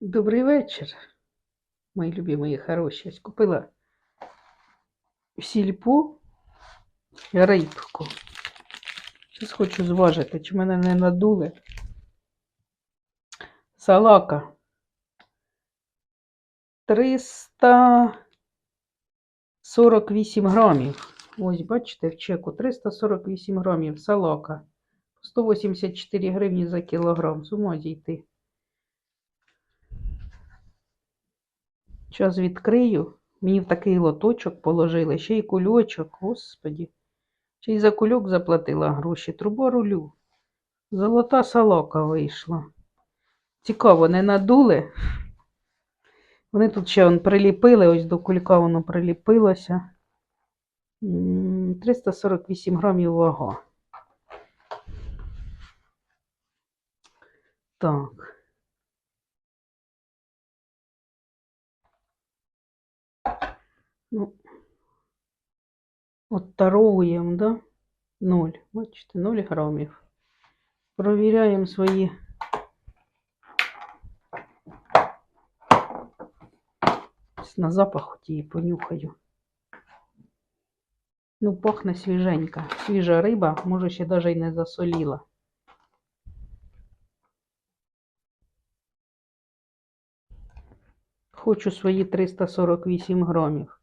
Добрий вечір, мої любі, мої хороші. Ось Купила в сільпо рибку. Зараз хочу зважити, чи мене не надули. Салака. 348 грамів. Ось, бачите, в чеку 348 грамів салака. 184 гривні за кілограм. З ума зійти. Зараз відкрию. Мені в такий лоточок положили, ще й кульочок, господі. Ще й за кульок заплатила гроші. Труба рулю. Золота салока вийшла. Цікаво, не надули. Вони тут ще он, приліпили, ось до кулька воно приліпилося. 348 грамів вага. Так. Ну, от да? Ноль. Бачите, 0 грамів. Провіряємо свої. На запах її понюхаю. Ну, пахне свіженька. Свіжа риба, може, ще навіть і не засоліла. Хочу свої 348 грамів.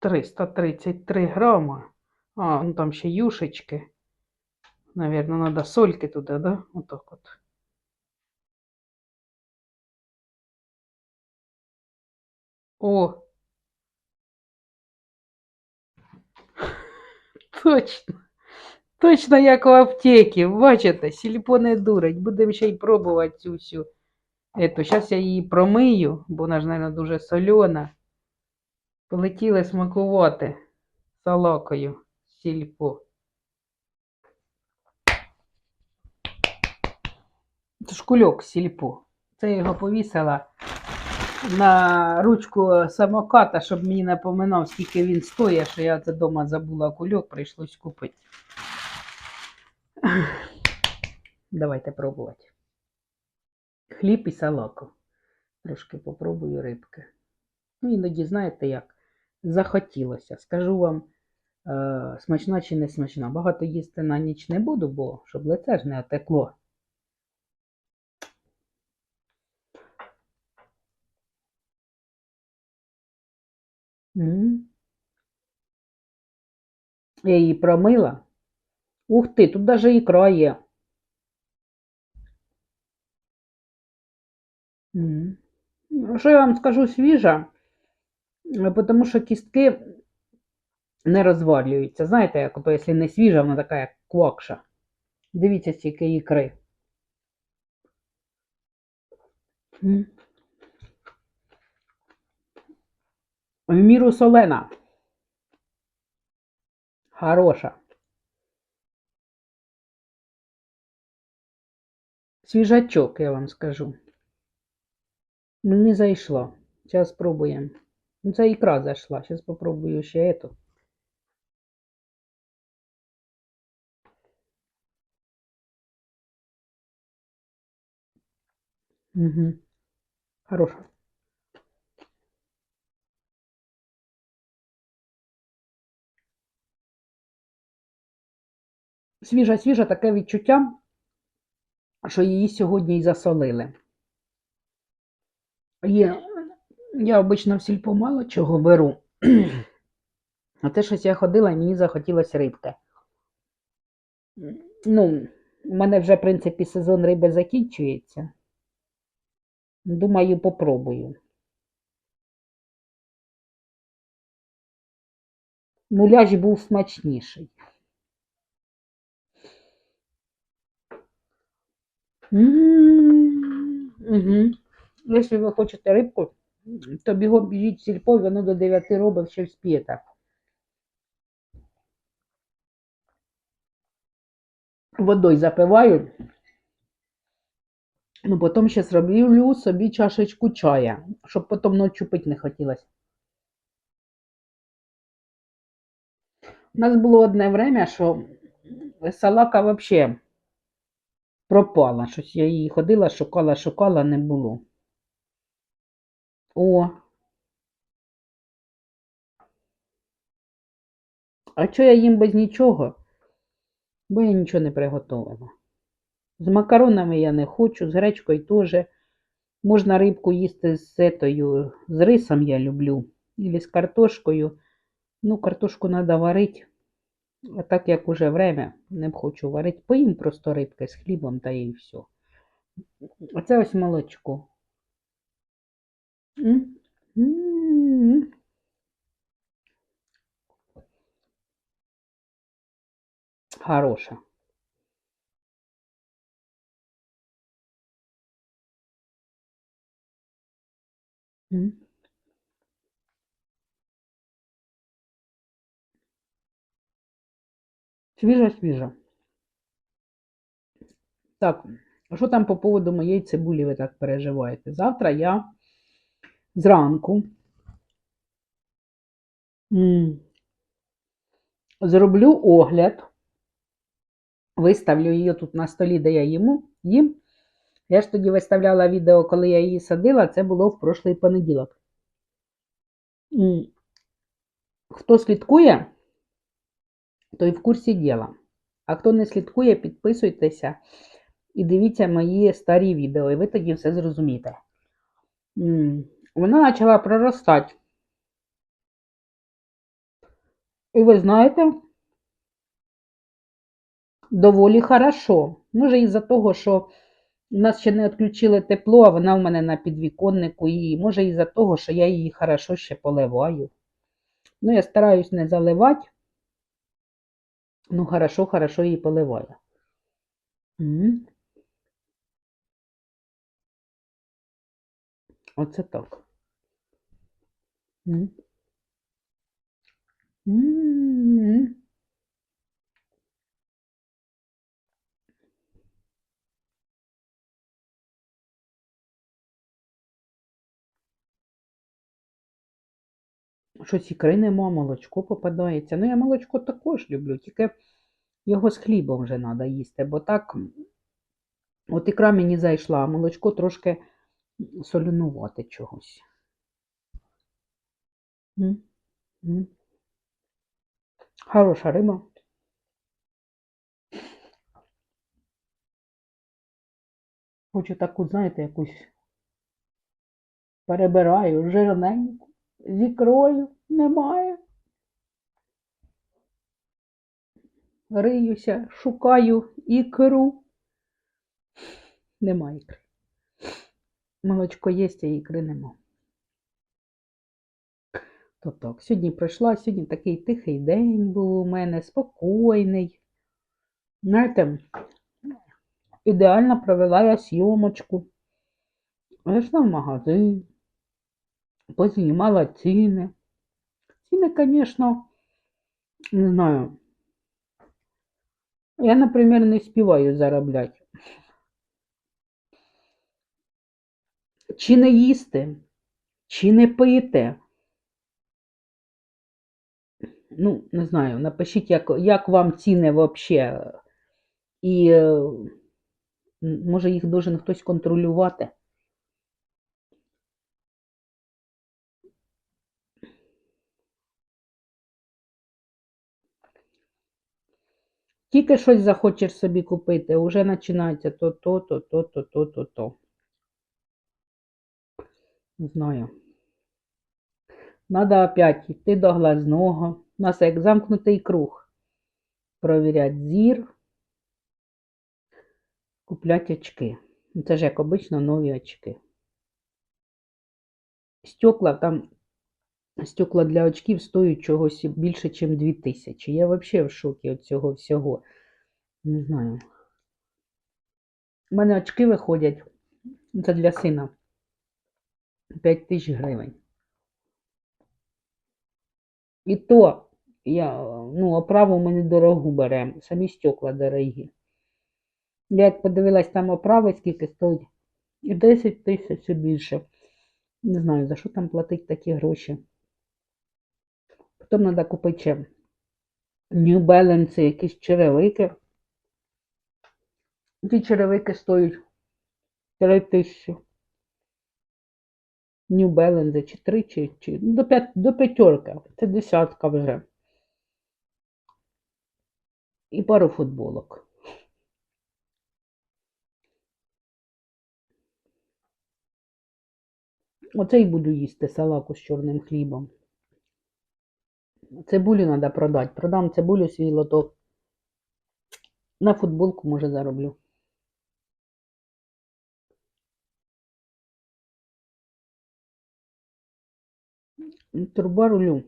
Триста тридцять три грама. А, ну там ще юшечки. Наверно, надо сольки туди, да? Отак от. О! Точно. Точно як в аптеці. Бачите, сільпо не дурить. Будемо ще й пробувати цю всю. Ету. Зараз я її промию, бо вона ж, мабуть, дуже сольона. Полетіли смакувати салакою сільпо. Це ж кульок сільпо. Це я його повісила на ручку самоката, щоб мені напоминав, скільки він стоїть, що я це вдома забула кульок, прийшлось купити. Давайте пробувати. Хліб і салаку. Трошки попробую рибки. Ну, іноді, знаєте як, захотілося. Скажу вам, е, смачна чи не смачна. Багато їсти на ніч не буду, бо щоб лице ж не отекло. М. Я її промила. Ух ти, тут навіть ікра є. М. Ну, Що я вам скажу свіжа, тому що кістки не розвалюються. Знаєте, як ото, якщо не свіжа, вона така, як квакша. Дивіться, скільки ікри. В міру солена. Хороша. Свіжачок, я вам скажу. Ну, не зайшло. Зараз спробуємо. Ну, це ікра зайшла. Зараз попробую ще эту. Угу. Хороша. Свіжа, свіжа таке відчуття, що її сьогодні і засолили. Є, я обично в сільпо мало чого беру. А те щось я ходила мені захотілося рибки. Ну, у мене вже, в принципі, сезон риби закінчується. Думаю, попробую. Муляж був смачніший. Угу. Якщо ви хочете рибку, то бігом біжіть в сільпо, воно до 9 робив, ще вспієте. Водою запиваю Ну, потім ще зроблю собі чашечку чая, щоб потім ночі пити не хотілося. У нас було одне время, що салака взагалі пропала. Щось я її ходила, шукала, шукала, не було. О. А що я їм без нічого? Бо я нічого не приготувала. З макаронами я не хочу, з гречкою теж. Можна рибку їсти з етою, з рисом я люблю. Ілі з картошкою. Ну, картошку треба варити. А так як уже время, не хочу варити. Поїм просто рибки з хлібом та і все. А це ось молочко. М? М. М. Свіжа, свіжа. Так, а що там по поводу моєї цибулі ви так переживаєте? Завтра я зранку зроблю огляд, виставлю її тут на столі, де я їму, їм. Я ж тоді виставляла відео, коли я її садила, це було в прошлий понеділок. Хто слідкує, той в курсі діла. А хто не слідкує, підписуйтеся і дивіться мої старі відео, і ви тоді все зрозумієте. Вона почала проростати. І ви знаєте, доволі хорошо. Може, із-за того, що у нас ще не відключили тепло, а вона в мене на підвіконнику, і може із-за того, що я її хорошо ще поливаю. Ну, я стараюсь не заливати. Ну, хорошо, хорошо її поливаю. Оце так. М. М. Щось ікри нема, молочко попадається. Ну, я молочко також люблю, тільки його з хлібом вже треба їсти, бо так, от ікра мені зайшла, а молочко трошки солюнувати чогось. М, м. Хороша риба. Хочу таку, знаєте, якусь перебираю жирненьку, з ікрою немає. Риюся, шукаю ікру. Нема ікри. Молочко є, а ікри нема. То так, сьогодні пройшла, сьогодні такий тихий день був у мене, спокійний. Знаєте, ідеально провела я зйомочку. Зайшла в магазин, познімала ціни. Ціни, звісно, не знаю. Я, наприклад, не співаю заробляти. Чи не їсти, чи не пити. Ну, не знаю, напишіть, як, як вам ціни взагалі. І може їх должен хтось контролювати. Тільки щось захочеш собі купити, вже починається то, то, то, то, то, то, то, то. Знаю. Надо опять йти до глазного. У нас як замкнутий круг. Провіряти зір, купляти очки. Ну, Це ж як обично нові очки. Стекла там, стекла для очків стоять чогось більше, ніж 2000. Я взагалі в шокі від цього всього. Не знаю. У мене очки виходять. Це для сина. 5 тисяч гривень. І то я, ну, оправу ми недорогу беремо, самі стекла дорогі. Я як подивилась там оправи, скільки стоїть І 10 тисяч і більше. Не знаю, за що там платить такі гроші. Потім треба купити ще New Balance, якісь черевики. Ті черевики стоять 3 тисячі. New Balance, чи 3, чи, чи ну, до, 5, до п'ятерки. Це десятка вже. І пару футболок. Оце й буду їсти салаку з чорним хлібом. Цибулю треба продати. Продам цибулю свій лоток. На футболку, може, зароблю. Труба рулю.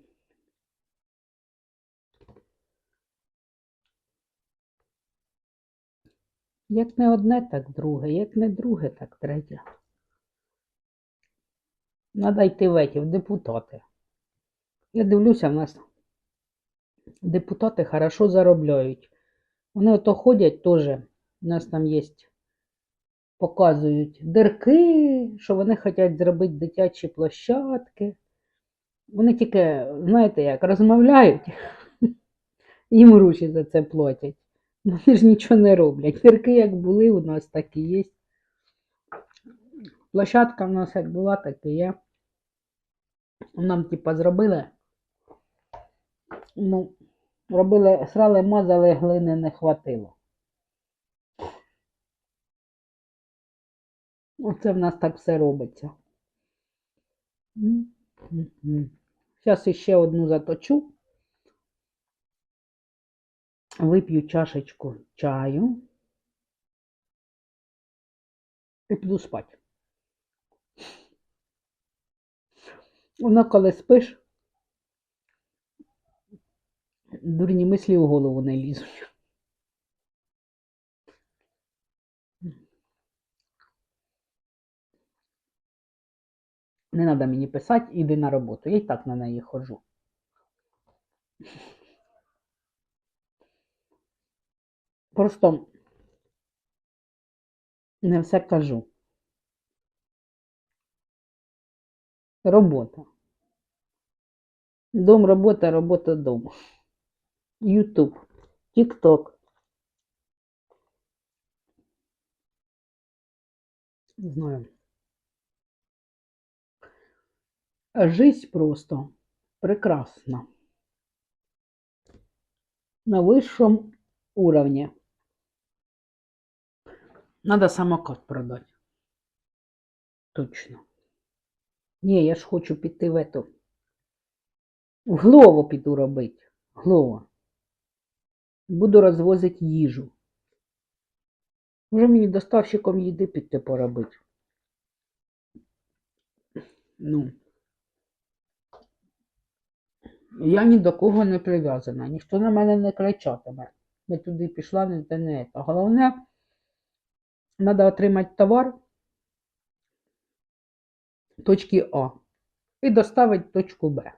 Як не одне, так друге, як не друге, так третє. Надо йти в еті, в депутати. Я дивлюся, в нас депутати хорошо заробляють. Вони ото ходять теж, у нас там є, показують дирки, що вони хочуть зробити дитячі площадки. Вони тільки, знаєте, як розмовляють, їм гроші за це платять. Вони ж нічого не роблять. Дирки як були у нас, так і є. Площадка в нас як була, так і є. Нам, типа, зробили. Ну, робили, срали, мазали, глини не хватило. Оце в нас так все робиться. Зараз іще одну заточу. Вип'ю чашечку чаю і піду спати. Воно коли спиш, дурні мислі в голову не лізуть. Не треба мені писати, іди на роботу. Я і так на неї ходжу. Просто не все кажу. Робота. Дом, робота, робота, дом. Ютуб, Тікток. Знаю. Жизнь просто прекрасна. На высшем уровне. Надо самокат продать. Точно. Ні, я ж хочу піти в эту. В Глову піду робити. Глова. Буду розвозити їжу. Може мені доставщиком їди піти поробити. Ну. Я ні до кого не прив'язана, ніхто на мене не кричатиме. Я туди пішла, не те не це. Головне, треба отримати товар точки А і доставити точку Б.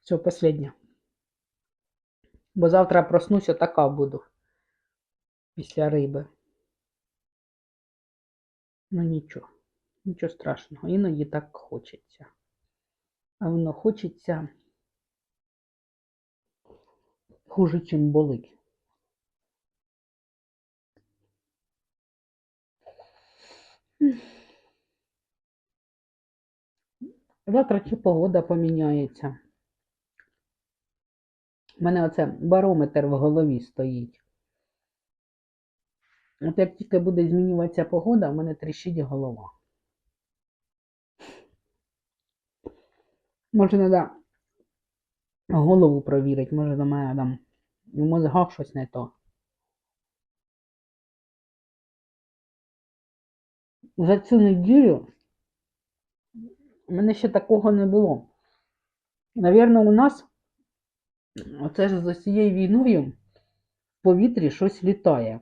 Все, последнє. Бо завтра проснуся, така буду після риби. Ну нічого, нічого страшного. Іноді так хочеться. А воно хочеться хуже, чим болить. Завтра чи погода поміняється. У мене оце барометр в голові стоїть. От як тільки буде змінюватися погода, в мене тріщить голова. Може, треба голову провірити, може до мене там в мозгах щось не то. За цю неділю у мене ще такого не було. Навірно, у нас оце ж за цією війною в повітрі щось літає.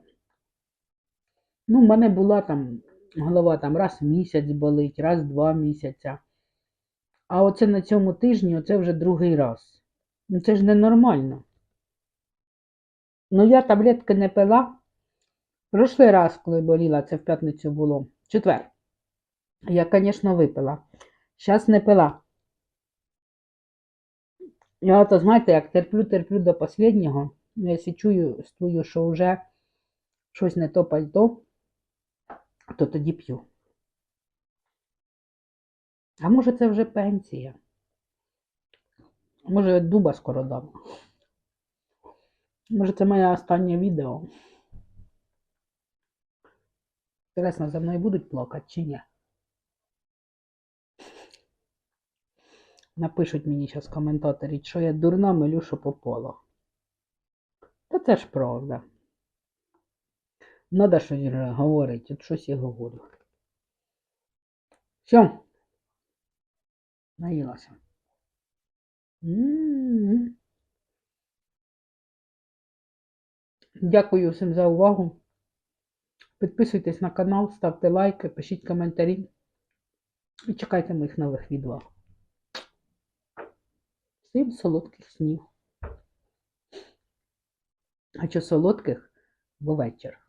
Ну, в мене була там голова там раз в місяць болить, раз в два місяця. А оце на цьому тижні, оце вже другий раз. Ну це ж ненормально. Ну, я таблетки не пила, Прошлий раз, коли боліла, це в п'ятницю було. Четвер. Я, звісно, випила. Зараз не пила. Я ото, знаєте, як терплю, терплю до останнього. Якщо чую, стою, що вже щось не то пальто, то тоді п'ю. А може це вже пенсія? Може дуба скоро дам. Може це моє останнє відео. Інтересно, за мною будуть плакати чи ні? Напишуть мені зараз коментаторі, що я дурна милю, що попало. Та це ж правда. Надо щось говорити, от щось я говорю. Все. Наїлася. М. Дякую всім за увагу. Підписуйтесь на канал, ставте лайки, пишіть коментарі і чекайте моїх нових відео. Всім солодких снів. А солодких, бо вечір.